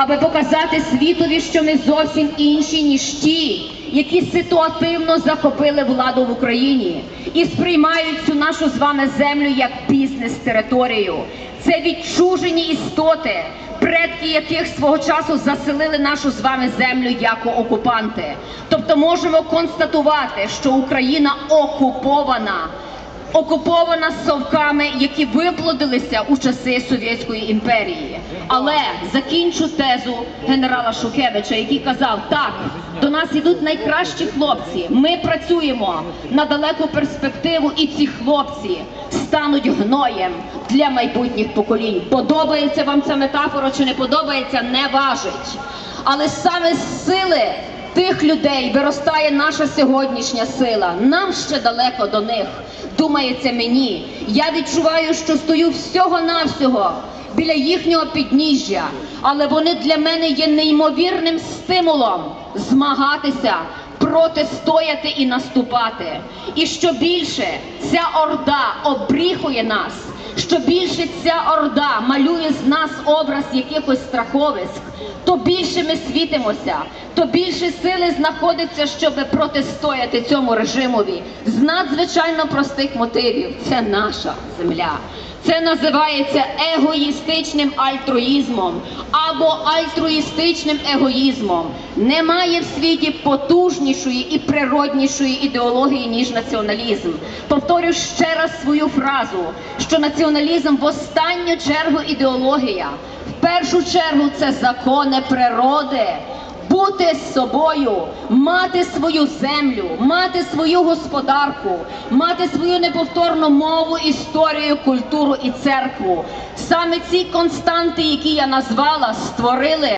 аби показати світові, що ми зовсім інші, ніж ті, які ситуативно захопили владу в Україні і сприймають цю нашу з вами землю як бізнес-територію. Це відчужені істоти, предки яких свого часу заселили нашу з вами землю як окупанти. Тобто можемо констатувати, що Україна окупована окупована совками, які виплодилися у часи Совєтської імперії. Але закінчу тезу генерала Шухевича, який казав: так, до нас ідуть найкращі хлопці. Ми працюємо на далеку перспективу, і ці хлопці стануть гноєм для майбутніх поколінь. Подобається вам ця метафора чи не подобається, не важить. Але саме сили тих людей виростає наша сьогоднішня сила. Нам ще далеко до них. Думається мені. Я відчуваю, що стою всього-навсього біля їхнього підніжжя, але вони для мене є неймовірним стимулом змагатися, протистояти і наступати. І що більше ця орда обріхує нас. Що більше ця орда малює з нас образ якихось страховиськ, то більше ми світимося, то більше сили знаходиться, щоб протистояти цьому режимові з надзвичайно простих мотивів. Це наша земля. Це називається егоїстичним альтруїзмом або альтруїстичним егоїзмом. Немає в світі потужнішої і природнішої ідеології, ніж націоналізм. Повторю ще раз свою фразу, що націоналізм в останню чергу ідеологія. Першу чергу це закони природи. Бути з собою, мати свою землю, мати свою господарку, мати свою неповторну мову, історію, культуру і церкву. Саме ці константи, які я назвала, створили